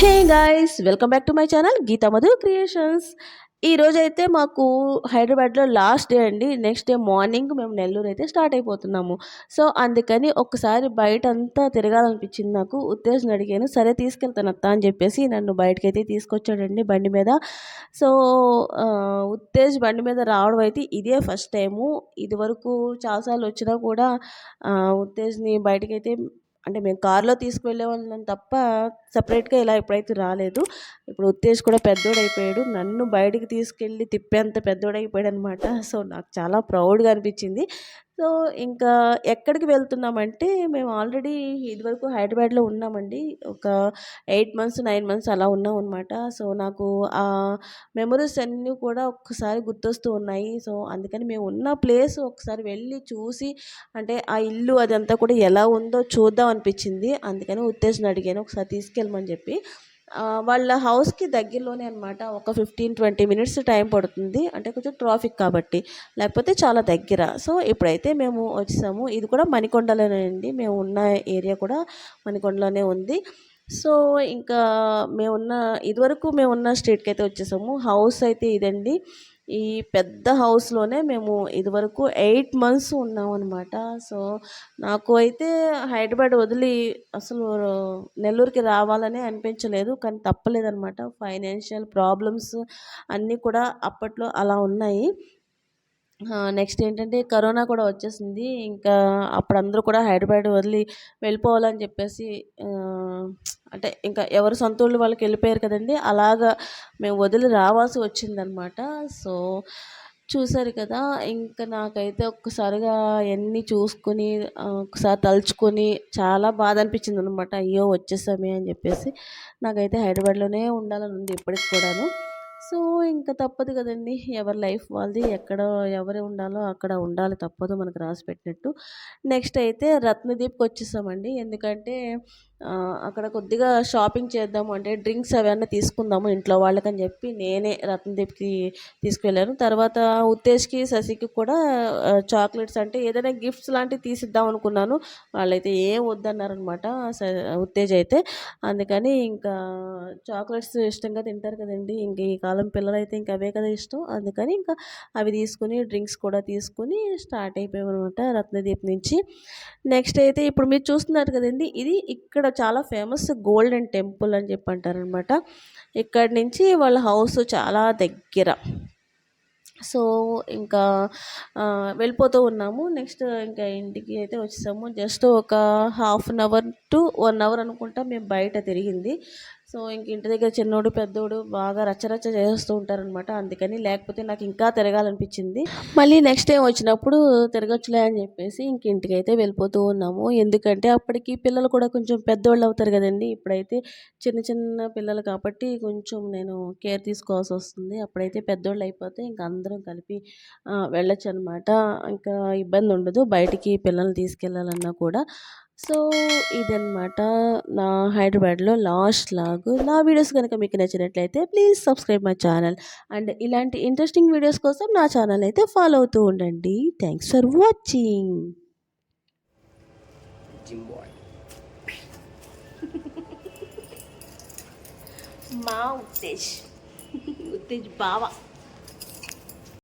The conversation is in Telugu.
Hey guys welcome back to my channel Geetha Madhu creations ఈ అయితే మాకు హైదరాబాద్లో లాస్ట్ డే అండి. నెక్స్ట్ డే మార్నింగ్ మేము నెల్లూరు అయితే స్టార్ట్ అయిపోతున్నాము. సో అందుకని ఒక్కసారి బయట అంతా తిరగాలనిపించింది నాకు. ఉత్తేజం అడిగాను సరే తీసుకెళ్తాను అత్త అని చెప్పేసి నన్ను బయటకైతే తీసుకొచ్చాడండి బండి మీద. సో ఉత్తేజ్ బండి మీద రావడం అయితే ఇదే ఫస్ట్ టైము ఇదివరకు చాలాసార్లు వచ్చినా కూడా ఉత్తేజ్ని బయటకైతే అంటే మేము కారులో తీసుకువెళ్ళే వాళ్ళం తప్ప సపరేట్గా ఇలా ఎప్పుడైతే రాలేదు. ఇప్పుడు ఉత్తేజ్ కూడా పెద్దోడైపోయాడు. నన్ను బయటికి తీసుకెళ్ళి తిప్పేంత పెద్దోడైపోయాడు అయిపోయాడు అనమాట సో నాకు చాలా ప్రౌడ్గా అనిపించింది. సో ఇంకా ఎక్కడికి వెళ్తున్నామంటే మేము ఆల్రెడీ ఇదివరకు హైదరాబాద్లో ఉన్నామండి. ఒక ఎయిట్ మంత్స్ నైన్ మంత్స్ అలా ఉన్నాం అనమాట సో నాకు ఆ మెమరీస్ అన్నీ కూడా ఒక్కసారి గుర్తొస్తూ ఉన్నాయి. సో అందుకని మేము ఉన్న ప్లేస్ ఒకసారి వెళ్ళి చూసి అంటే ఆ ఇల్లు అదంతా కూడా ఎలా ఉందో చూద్దాం అనిపించింది. అందుకని ఉత్తేజం అడిగాను. ఒకసారి తీసుకెళ్ళమని చెప్పి. వాళ్ళ హౌస్కి దగ్గరలోనే అనమాట ఒక ఫిఫ్టీన్ ట్వంటీ మినిట్స్ టైం పడుతుంది. అంటే కొంచెం ట్రాఫిక్ కాబట్టి. లేకపోతే చాలా దగ్గర. సో ఇప్పుడైతే మేము వచ్చాము. ఇది కూడా మణికొండలోనే అండి. మేము ఉన్న ఏరియా కూడా మణికొండలోనే ఉంది. సో ఇంకా మేమున్న ఇదివరకు మేమున్న స్ట్రీట్కి అయితే వచ్చేసాము. హౌస్ అయితే ఇదండి. ఈ పెద్ద హౌస్లోనే మేము ఇదివరకు ఎయిట్ మంత్స్ ఉన్నాం అనమాట సో నాకు అయితే హైదరాబాద్ వదిలి అసలు నెల్లూరుకి రావాలనే అనిపించలేదు. కానీ తప్పలేదనమాట ఫైనాన్షియల్ ప్రాబ్లమ్స్ అన్నీ కూడా అప్పట్లో అలా ఉన్నాయి. నెక్స్ట్ ఏంటంటే కరోనా కూడా వచ్చేసింది. ఇంకా అప్పుడు అందరూ కూడా హైదరాబాద్ వదిలి వెళ్ళిపోవాలని చెప్పేసి అంటే ఇంకా ఎవరు సొంత ఊళ్ళు వాళ్ళకి వెళ్ళిపోయారు కదండి అలాగా మేము వదిలి రావాల్సి వచ్చిందనమాట సో చూసారు కదా ఇంకా నాకైతే ఒక్కసారిగా అవన్నీ చూసుకొని ఒకసారి తలుచుకొని చాలా బాధ అనిపించింది అనమాట అయ్యో వచ్చేసామే అని చెప్పేసి నాకైతే హైదరాబాద్లోనే ఉండాలని ఉంది ఇప్పటికి కూడాను. సో ఇంకా తప్పదు కదండి ఎవరి లైఫ్ వాళ్ళది ఎక్కడ ఎవరు ఉండాలో అక్కడ ఉండాలి తప్పదు మనకు రాసి పెట్టినట్టు. నెక్స్ట్ అయితే రత్నదీప్కి వచ్చేసామండి. ఎందుకంటే అక్కడ కొద్దిగా షాపింగ్ చేద్దాము అంటే డ్రింక్స్ అవన్నీ తీసుకుందాము ఇంట్లో వాళ్ళకని చెప్పి నేనే రత్నదీప్కి తీసుకెళ్ళాను. తర్వాత ఉత్తేజ్కి శశికి కూడా చాక్లెట్స్ అంటే ఏదైనా గిఫ్ట్స్ లాంటివి తీసిద్దాం అనుకున్నాను. వాళ్ళైతే ఏం వద్దన్నారనమాట ఉత్తేజ్ అయితే. అందుకని ఇంకా చాక్లెట్స్ ఇష్టంగా తింటారు కదండి. ఇంక ఈ కాలం పిల్లలు అయితే ఇంకా అవే కదా ఇష్టం. అందుకని ఇంకా అవి తీసుకుని డ్రింక్స్ కూడా తీసుకుని స్టార్ట్ అయిపోయామన్నమాట రత్నదీప్ నుంచి. నెక్స్ట్ అయితే ఇప్పుడు మీరు చూస్తున్నారు కదండి ఇది ఇక్కడ చాలా ఫేమస్ గోల్డెన్ టెంపుల్ అని చెప్పి అంటారనమాట ఇక్కడ నుంచి వాళ్ళ హౌస్ చాలా దగ్గర. సో ఇంకా వెళ్ళిపోతూ ఉన్నాము. నెక్స్ట్ ఇంకా ఇంటికి అయితే వచ్చేసాము. జస్ట్ ఒక half an hour to one hour అనుకుంటా మేము బయట తిరిగింది. సో ఇంక ఇంటి దగ్గర చిన్నోడు పెద్దోడు బాగా రచ్చరచ్చ చేస్తూ ఉంటారనమాట అందుకని లేకపోతే నాకు ఇంకా తిరగాలనిపించింది. మళ్ళీ నెక్స్ట్ టైం వచ్చినప్పుడు తిరగచ్చులే అని చెప్పేసి ఇంక ఇంటికి అయితే వెళ్ళిపోతూ ఉన్నాము. ఎందుకంటే అప్పటికి పిల్లలు కూడా కొంచెం పెద్దోళ్ళు అవుతారు కదండి. ఇప్పుడైతే చిన్న చిన్న పిల్లలు కాబట్టి కొంచెం నేను కేర్ తీసుకోవాల్సి వస్తుంది. అప్పుడైతే పెద్దోళ్ళు అయిపోతే ఇంక అందరం కలిపి వెళ్ళొచ్చు అనమాట ఇంకా ఇబ్బంది ఉండదు. బయటికి పిల్లల్ని తీసుకెళ్ళాలన్నా కూడా. సో ఇదన్నమాట నా హైదరాబాద్లో లాస్ట్ లాగ్. నా వీడియోస్ కనుక మీకు నచ్చినట్లయితే please subscribe my channel. And ఇలాంటి ఇంట్రెస్టింగ్ వీడియోస్ కోసం నా ఛానల్ అయితే ఫాలో అవుతూ ఉండండి. Thanks for watching. మా ఉత్తేజ్. ఉత్తేజ్ బావా.